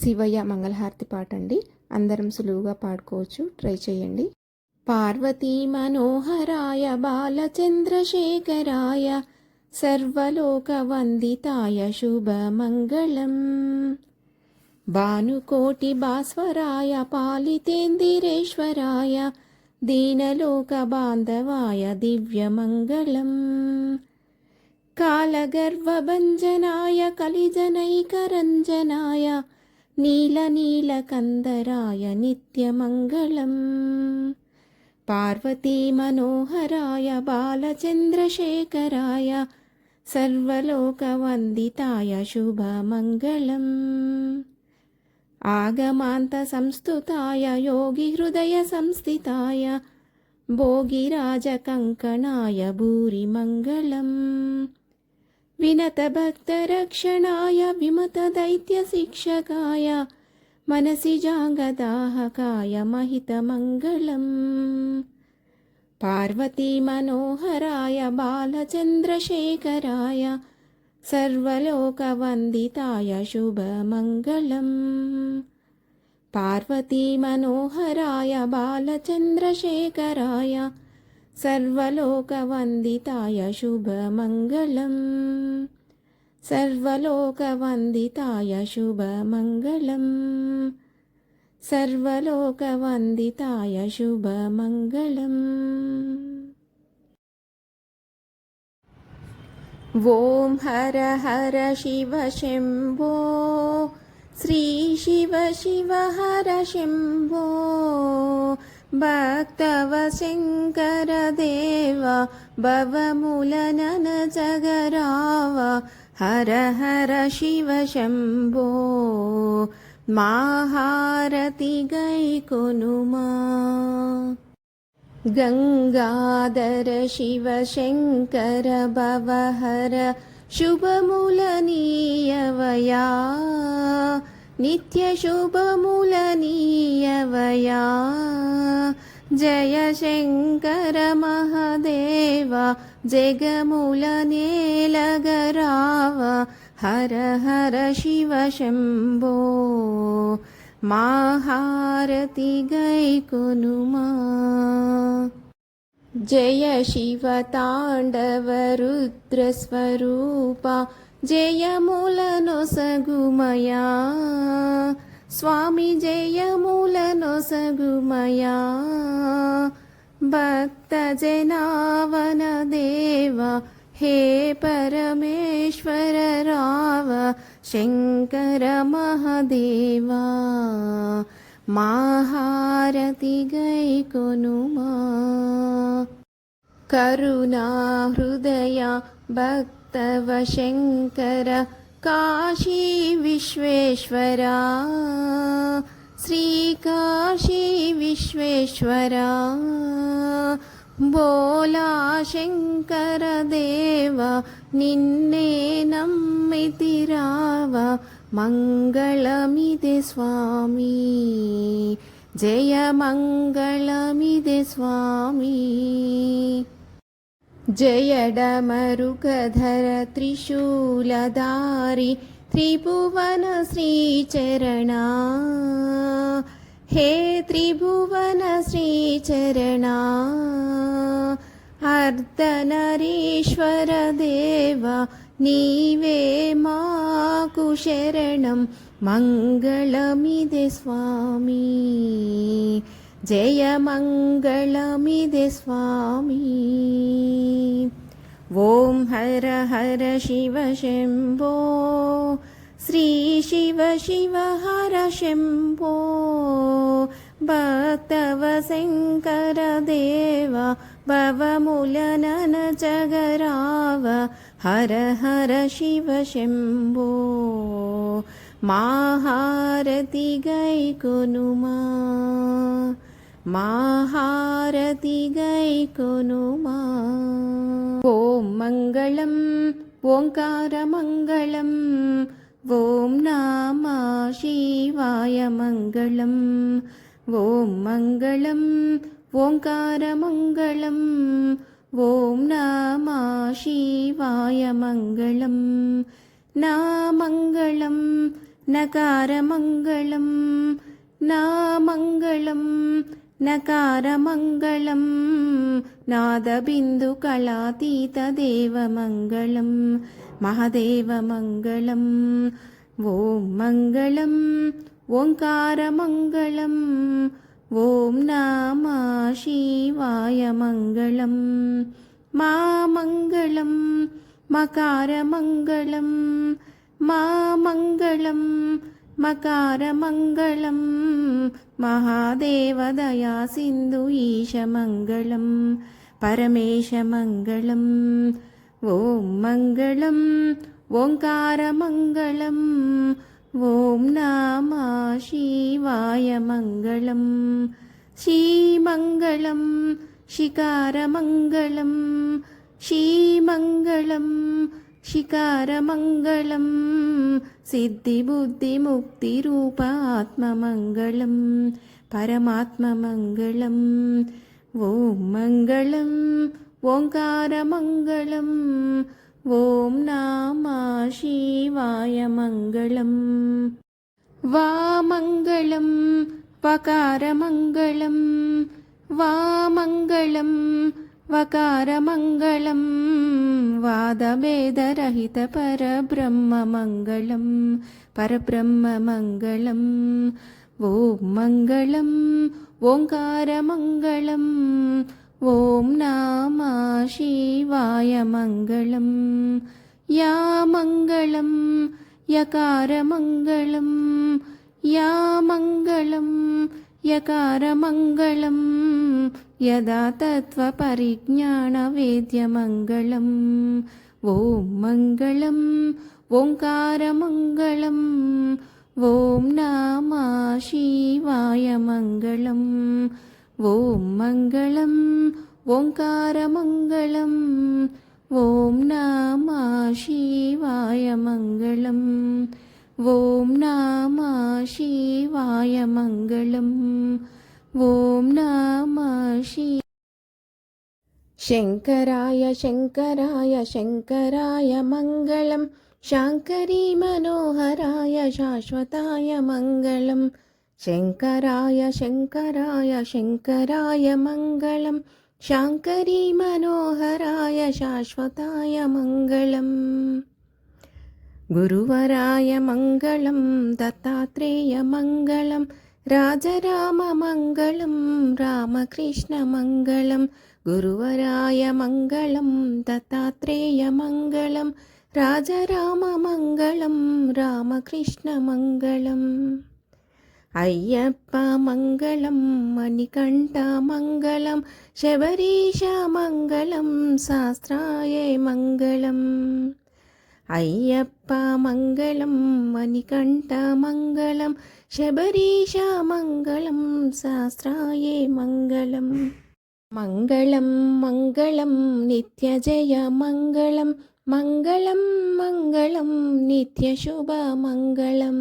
శివయ్య మంగళహారతి పాట అండి అందరం సులువుగా పాడుకోవచ్చు. ట్రై చేయండి. పార్వతీ మనోహరాయ బాలచంద్రశేఖరాయ సర్వలోక సర్వలోకవందితాయ శుభమంగళం. భానుకోటి భాస్వరాయ పాలితేందిరేశ్వరాయ దీనలోక బాంధవాయ దివ్యమంగళం. కాలగర్వభంజనాయ కలిజనైకరంజనాయ నీలనీలకందరాయ నిత్యమంగళం పార్వతీ మనోహరాయ బాలచంద్రశేఖరాయ సర్వలోకవందితాయ శుభమంగళం ఆగమాంత विनतभक्तरक्षणाय विमतदैत्यशिक्षकाय मनसि जाङ्गदाहकाय महितमङ्गलम्। पार्वतीमनोहराय बालचन्द्रशेखराय सर्वलोकवन्दिताय शुभमङ्गलम्। पार्वतीमनोहराय बालचन्द्रशेखराय सर्वलोकवन्दिताय शुभमङ्गलम्। सर्वलोकवन्दिताय शुभमङ्गलम्। सर्वलोकवन्दिताय शुभमङ्गलम्। ॐ हर हर शिव शम्भो। श्रीशिव शिव हर शम्भो भक्तव शङ्करदेव भवमुलनन जगराव हर हर शिव शम्भो माहारति गैकुनुमा गङ्गाधर शिव शङ्कर भवहर शुभमुलनीयवया नित्यशुभमुलनीयवया जय शङ्कर महादेव जगमुलनेलगराव हर हर शिव शम्भो माहारति गैकुनुमा जय शिवताण्डवरुद्रस्वरूपा जयमूलनोसगुमया। స్వామి जयमुलनोसगुमया। भक्तज नावनदेवा हे परमेश्वर राव शङ्कर महादेवा। माहारति गैको नु मा करुणा हृदया भक् तव शङ्कर काशी विश्वेश्वरा। श्रीकाशी विश्वेश्वरा। बोला शङ्करदेव निन्ने निन्नमिति राव मङ्गलमिदे स्वामी। जय मङ्गलमिति स्वामी। जयडमरुकधर त्रिशूलधारि त्रिभुवन श्रीचरणा। हे त्रिभुवन श्रीचरणा अर्धनरीश्वर देव नीवे माकु शरणं मङ्गलमिदे स्वामी जयमङ्गलमिदे स्वामी। ॐ हर हर शिव शम्भो। श्रीशिव शिव हर शम्भो। भक्तव शङ्करदेव भवमुलनन जगराव। हर हर शिव शम्भो। माहारति गैकुनुमा माहारति गैकुनुमा ॐ मङ्गलम् ओङ्कारमङ्गलम् ॐ नाम शिवाय मङ्गलम् ॐ मङ्गलम् ओङ्कारमङ्गलम् ॐ नाम शिवाय मङ्गलम् ना मङ्गलम् नकारमङ्गलं നകാരമംഗളം നാദബിന്ദുകളാതീതദേവമംഗളം മഹദേവമംഗളം ഓം മംഗളം ഓംകാരമംഗളം ഓം നാമാശിവായ മംഗളം മാമംഗളം മകാരമംഗളം മാമംഗളം മകാരമംഗളം महादेवदया सिन्धु ईशमङ्गलं परमेशमङ्गलम् ॐ मङ्गलम् ओङ्कारमङ्गलम् ॐ नाम शिवाय मङ्गलम् श्रीमङ्गलं शिकारमङ्गलं श्रीमङ्गलं शिकारमङ्गलं सिद्धिबुद्धिमुक्तिरूपात्ममङ्गलं परमात्ममङ्गलम् ॐ मङ्गलम् ओङ्कारमङ्गलम् ॐ नाम शिवाय मङ्गलम् वामङ्गलं वकारमङ्गलं वामङ्गलं வாதபேதரஹித பரபிரம்ம மங்களம் பரபிரம்ம மங்களம் ஓம் மங்களம் ஓங்கார மங்களம் ஓம் நாமா சிவாய மங்களம் யா மங்களம் யகார மங்களம் யா மங்களம் യകാരമംഗളം യഥാ തത്വപരിജ്ഞാനവേദ്യമംഗളം ഓം മംഗളം ഓംകാരമംഗളം ഓം നാമ ശിവായ മംഗളം ഓം മംഗളം ഓംകാരമംഗളം ഓം നാമ ശിവായ മംഗളം ॐ नाम शिवाय मङ्गलम्। ॐ शि शङ्कराय शङ्कराय शङ्कराय मङ्गलं शाङ्करी मनोहराय शाश्वताय मङ्गलं शङ्कराय शङ्कराय शङ्कराय मङ्गलं शाङ्करी मनोहराय शाश्वताय मङ्गलम् गुरुवराय मङ्गलं दत्तात्रेयमङ्गलं राजराममङ्गलं रामकृष्णमङ्गलं गुरुवराय मङ्गलं दत्तात्रेयमङ्गलं राजराममङ्गलं रामकृष्णमङ्गलम् अय्यप्पमङ्गलं मणिकण्ठमङ्गलं शबरीशमङ्गलं शास्त्राय मङ्गलम् അയ്യപ്പ മംഗളം മണികണ്ഠ മംഗളം ശബരീശ മംഗളം ശാസ്ത്രായേ മംഗളം. മംഗളം മംഗളം നിത്യജയ മംഗളം മംഗളം മംഗളം നിത്യശുഭ മംഗളം.